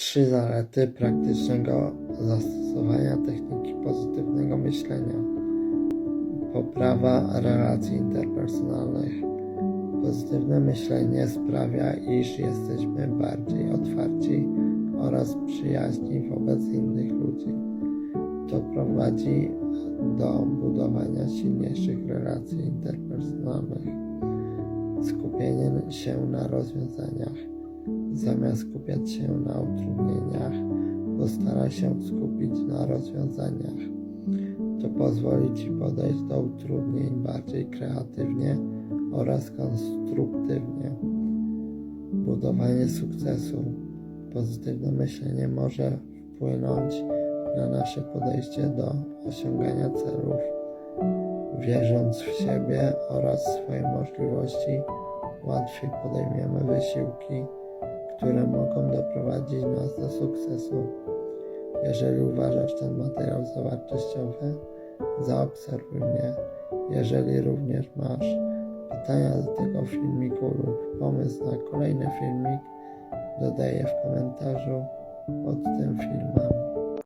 Trzy zalety praktycznego zastosowania techniki pozytywnego myślenia. Poprawa relacji interpersonalnych. Pozytywne myślenie sprawia, iż jesteśmy bardziej otwarci oraz przyjaźni wobec innych ludzi. To prowadzi do budowania silniejszych relacji interpersonalnych. Skupienie się na rozwiązaniach. Zamiast skupiać się na utrudnieniach, postaraj się skupić na rozwiązaniach. To pozwoli Ci podejść do utrudnień bardziej kreatywnie oraz konstruktywnie. Budowanie sukcesu. Pozytywne myślenie może wpłynąć na nasze podejście do osiągania celów. Wierząc w siebie oraz swoje możliwości, łatwiej podejmiemy wysiłki, które mogą doprowadzić nas do sukcesu. Jeżeli uważasz ten materiał za wartościowy, zaobserwuj mnie. Jeżeli również masz pytania do tego filmiku lub pomysł na kolejny filmik, dodaję w komentarzu pod tym filmem.